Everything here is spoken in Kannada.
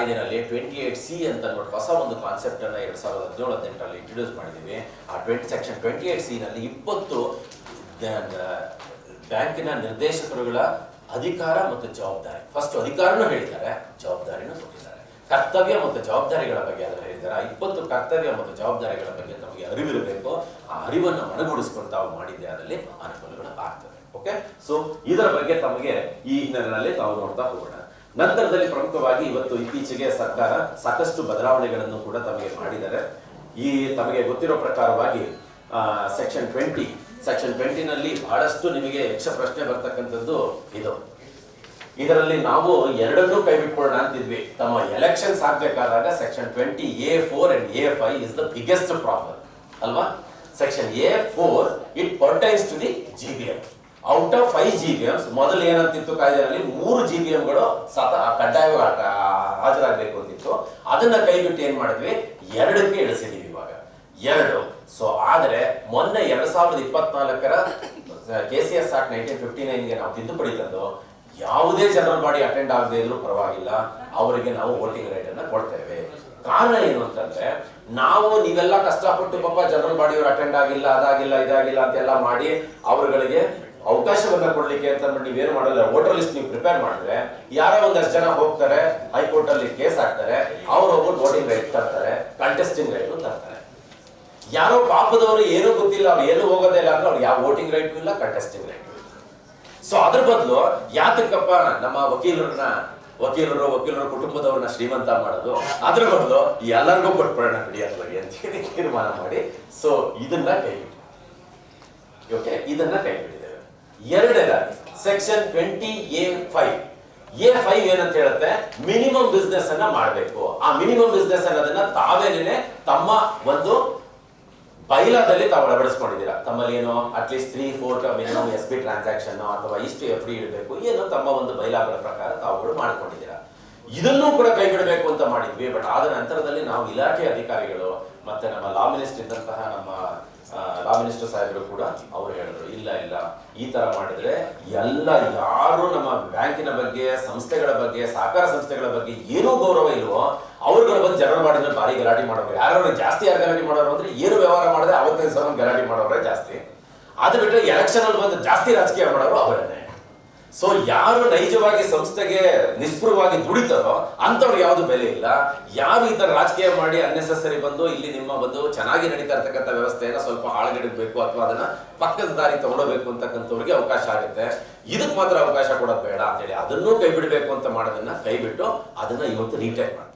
ಕಾಯ್ದೆನಲ್ಲಿ ಟ್ವೆಂಟಿ ಏಟ್ ಸಿ ಅಂತ ಅಂದ್ಬಿಟ್ಟು ಹೊಸ ಒಂದು ಕಾನ್ಸೆಪ್ಟ್ ಅನ್ನ ಎರಡ್ ಸಾವಿರದ ಹದಿನೇಳು ಹದಿನೆಂಟರಲ್ಲಿ ಇಂಟ್ರೊಡ್ಯೂಸ್ ಮಾಡಿದ್ದೀವಿ ಆ twenty section twenty eight C ನಲ್ಲಿ ಇಪ್ಪತ್ತು ಬ್ಯಾಂಕಿನ ನಿರ್ದೇಶಕರುಗಳ ಅಧಿಕಾರ ಮತ್ತು ಜವಾಬ್ದಾರಿ. ಫಸ್ಟ್ ಅಧಿಕಾರನೂ ಹೇಳಿದ್ದಾರೆ, ಜವಾಬ್ದಾರಿನೂ ಕೊಟ್ಟಿದ್ದಾರೆ. ಕರ್ತವ್ಯ ಮತ್ತು ಜವಾಬ್ದಾರಿಗಳ ಬಗ್ಗೆ ಅದನ್ನು ಹೇಳಿದ್ದಾರೆ? ಆ ಇಪ್ಪತ್ತು ಕರ್ತವ್ಯ ಮತ್ತು ಜವಾಬ್ದಾರಿಗಳ ಬಗ್ಗೆ ನಮಗೆ ಅರಿವಿರಬೇಕು. ಆ ಅರಿವನ್ನು ಮನಗೂಡಿಸ್ಕೊಂಡು ತಾವು ಮಾಡಿದ್ದೆ ಅದರಲ್ಲಿ ಅನುಕೂಲಗಳು ಆಗ್ತದೆ ಓಕೆ ಸೊ ಇದರ ಬಗ್ಗೆ ತಮಗೆ ಈ ಹಿನ್ನೆಲೆಯಲ್ಲಿ ತಾವು ನೋಡ್ತಾ ಹೋಗೋಣ. ನಂತರದಲ್ಲಿ ಪ್ರಮುಖವಾಗಿ ಇವತ್ತು ಇತ್ತೀಚೆಗೆ ಸರ್ಕಾರ ಸಾಕಷ್ಟು ಬದಲಾವಣೆಗಳನ್ನು ಕೂಡ ತಮಗೆ ಮಾಡಿದ್ದಾರೆ. ಈ ತಮಗೆ ಗೊತ್ತಿರೋ ಪ್ರಕಾರವಾಗಿ ಸೆಕ್ಷನ್ ಟ್ವೆಂಟಿ ಸೆಕ್ಷನ್ ಟ್ವೆಂಟಿನಲ್ಲಿ ಬಹಳಷ್ಟು ನಿಮಗೆ ಯಕ್ಷ ಪ್ರಶ್ನೆ ಬರ್ತಕ್ಕಂಥದ್ದು ಇದು. ಇದರಲ್ಲಿ ನಾವು ಎರಡನ್ನೂ ಕೈ ಬಿಟ್ಕೊಳ್ಳೋಣ ಅಂತಿದ್ವಿ. ತಮ್ಮ elections ಆಗಬೇಕಾದಾಗ section twenty A four and A five is the biggest problem ಅಲ್ವಾ? Section A four it pertains to the G B M out of five G B Ms ಮೊದಲು ಏನಂತಿತ್ತು ಕಾಯ್ದೆನಲ್ಲಿ ಮೂರು ಜಿ ಬಿ ಎಂಗಳು ಸತ ಕಡ್ಡಾಯವಾಗಿ ಹಾಜರಾಗಬೇಕು ಅಂತಿತ್ತು. ಅದನ್ನ ಕೈ ಬಿಟ್ಟು ಏನ್ ಮಾಡಿದ್ವಿ? ಎರಡಕ್ಕೆ ಇಳಿಸಿದೀವಿ ಇವಾಗ. ಎರಡು. ಸೊ ಆದ್ರೆ ಮೊನ್ನೆ ಎರಡ್ ಸಾವಿರದ ಇಪ್ಪತ್ನಾಲ್ಕರ K C S act nineteen fifty ನೈನ್ಗೆ ನಾವು ತಿದ್ದುಪಡಿ ತಂದು ಯಾವುದೇ ಜನರಲ್ ಬಾಡಿ ಅಟೆಂಡ್ ಆಗದೆ ಇದ್ರೂ ಪರವಾಗಿಲ್ಲ. ಅವರಿಗೆ ನಾವು ವೋಟಿಂಗ್ ರೈಟ್ ಅನ್ನ ಕೊಡ್ತೇವೆ. ಕಾರಣ ಏನು ಅಂತಂದ್ರೆ, ನಾವು ನೀವೆಲ್ಲ ಕಷ್ಟಪಟ್ಟು ಪಾಪ ಜನರಲ್ ಬಾಡಿಯವರು ಅಟೆಂಡ್ ಆಗಿಲ್ಲ, ಅದಾಗಿಲ್ಲ, ಇದಾಗಿಲ್ಲ ಅಂತೆಲ್ಲ ಮಾಡಿ ಅವರುಗಳಿಗೆ ಅವಕಾಶವನ್ನ ಕೊಡ್ಲಿಕ್ಕೆ ಅಂತ ಅಂದ್ಬಿಟ್ಟು ನೀವೇನು ಮಾಡಲ್ಲ ವೋಟರ್ ಲಿಸ್ಟ್ ನೀವು ಪ್ರಿಪೇರ್ ಮಾಡಿದ್ರೆ ಯಾರೋ ಒಂದಷ್ಟು ಜನ ಹೋಗ್ತಾರೆ ಹೈಕೋರ್ಟ್ ಅಲ್ಲಿ ಕೇಸ್ ಹಾಕ್ತಾರೆ, ಅವ್ರು ಹೋಗ್ಬಿಟ್ಟು ವೋಟಿಂಗ್ ರೈಟ್ ತರ್ತಾರೆ ಕಂಟೆಸ್ಟಿಂಗ್ ರೈಟ್ ತರ್ತಾರೆ. ಯಾರೋ ಪಾಪದವರು ಏನೂ ಗೊತ್ತಿಲ್ಲ, ಅವ್ರು ಏನು ಹೋಗೋದೇ ಇಲ್ಲ ಅಂದ್ರೆ ಅವ್ರು ಯಾವ ವೋಟಿಂಗ್ ರೈಟ್ ಇಲ್ಲ ಕಂಟೆಸ್ಟಿಂಗ್ ರೈಟ್ ಸೊ ಅದ್ರ ಬದಲು ಯಾತಕ್ಕಪ್ಪ ನಮ್ಮ ವಕೀಲರನ್ನ, ವಕೀಲರು, ವಕೀಲರ ಕುಟುಂಬದವ್ರನ್ನ ಶ್ರೀಮಂತ ಮಾಡೋದು, ಅದ್ರ ಬದಲು ಎಲ್ಲರಿಗೂ ಕೊಟ್ಬಿಡೋಣ ಹಿಡಿಯೋದ್ರಿಗೆ ಅಂತ ಹೇಳಿ ತೀರ್ಮಾನ ಮಾಡಿ. ಸೊ ಇದನ್ನ ಕೈ ಓಕೆ ಇದನ್ನ ಕೈ ಬಿಟ್ಟಿದ್ದೇವೆ ಎರಡನೇದಾಗಿ section twenty A five A five ಏನಂತ ಹೇಳುತ್ತೆ? ಮಿನಿಮಮ್ ಬಿಸ್ನೆಸ್ ಅನ್ನ ಮಾಡಬೇಕು. ಆ ಮಿನಿಮಮ್ ಬಿಸ್ನೆಸ್ ಅನ್ನೋದನ್ನ ತಾವೇನೇನೆ ತಮ್ಮ ಒಂದು ಬೈಲಾದಲ್ಲಿ ತಾವು ಅಳವಡಿಸ್ಕೊಂಡಿದ್ದೀರಾ? ತಮ್ಮಲ್ಲಿ ಏನು at least three four minimum S B transaction ಅಥವಾ ಇಷ್ಟು ಎಫ್ ಡಿ ಇಡಬೇಕು, ಏನು ತಮ್ಮ ಒಂದು ಬೈಲಾಗಳ ಪ್ರಕಾರ ತಾವುಗಳು ಮಾಡ್ಕೊಂಡಿದ್ದೀರಾ? ಇದನ್ನೂ ಕೂಡ ಕೈ ಬಿಡಬೇಕು ಅಂತ ಮಾಡಿದ್ವಿ ಬಟ್ ಆದ ನಂತರದಲ್ಲಿ ನಾವು ಇಲಾಖೆ ಅಧಿಕಾರಿಗಳು ಮತ್ತೆ ನಮ್ಮ ಲಾ ಮಿನಿಸ್ಟರ್ ಇದ್ದಂತಹ ನಮ್ಮ ಲಾ ಮಿನಿಸ್ಟರ್ ಸಾಹೇಬರು ಕೂಡ ಅವರು ಹೇಳಿದ್ರು, ಇಲ್ಲ ಇಲ್ಲ ಈ ತರ ಮಾಡಿದ್ರೆ ಎಲ್ಲ ಯಾರು ನಮ್ಮ ಬ್ಯಾಂಕಿನ ಬಗ್ಗೆ, ಸಂಸ್ಥೆಗಳ ಬಗ್ಗೆ, ಸಹಕಾರ ಸಂಸ್ಥೆಗಳ ಬಗ್ಗೆ ಏನೂ ಗೌರವ ಇಲ್ವೋ, ಅವ್ರುಗಳ ಬಂದು ಜನರಲ್ ಮಾಡಿದ್ರೆ ಭಾರಿ ಗಲಾಟೆ ಮಾಡೋರು. ಯಾರು ಜಾಸ್ತಿ ಯಾರು ಗಲಾಟೆ ಮಾಡೋರು ಅಂದ್ರೆ ಏನು ವ್ಯವಹಾರ ಮಾಡಿದ್ರೆ ಅವತ್ತಿನ ಸಹ ಗಲಾಟೆ ಮಾಡೋರೇ ಜಾಸ್ತಿ. ಅದು ಬಿಟ್ಟರೆ ಎಲೆಕ್ಷನ್ ಅಲ್ಲಿ ಬಂದು ಜಾಸ್ತಿ ರಾಜಕೀಯ ಮಾಡೋರು ಅವರನ್ನೇ. ಸೊ ಯಾರು ನೈಜವಾಗಿ ಸಂಸ್ಥೆಗೆ ನಿಸ್ಪೃಹವಾಗಿ ದುಡಿತಾರೋ ಅಂಥವ್ರಿಗೆ ಯಾವುದು ಬೆಲೆ ಇಲ್ಲ. ಯಾರು ಈ ತರ ರಾಜಕೀಯ ಮಾಡಿ ಅನ್ನೆಸೆಸರಿ ಬಂದು ಇಲ್ಲಿ ನಿಮ್ಮ ಬಂದು ಚೆನ್ನಾಗಿ ನಡೀತಾ ಇರ್ತಕ್ಕಂಥ ವ್ಯವಸ್ಥೆಯನ್ನ ಸ್ವಲ್ಪ ಹಾಳುಗಡಿಬೇಕು ಅಥವಾ ಅದನ್ನ ಪಕ್ಕದ ದಾರಿ ತಗೊಳ್ಬೇಕು ಅಂತಕ್ಕಂಥವ್ರಿಗೆ ಅವಕಾಶ ಆಗುತ್ತೆ. ಇದಕ್ಕೆ ಮಾತ್ರ ಅವಕಾಶ ಕೊಡೋದು ಬೇಡ ಅಂತೇಳಿ ಅದನ್ನೂ ಕೈ ಬಿಡಬೇಕು ಅಂತ ಮಾಡೋದನ್ನ ಕೈ ಬಿಟ್ಟು ಅದನ್ನ ಇವತ್ತು ರೀಟೈಕ್ ಮಾಡ್ಕೊಳ್ಳಿ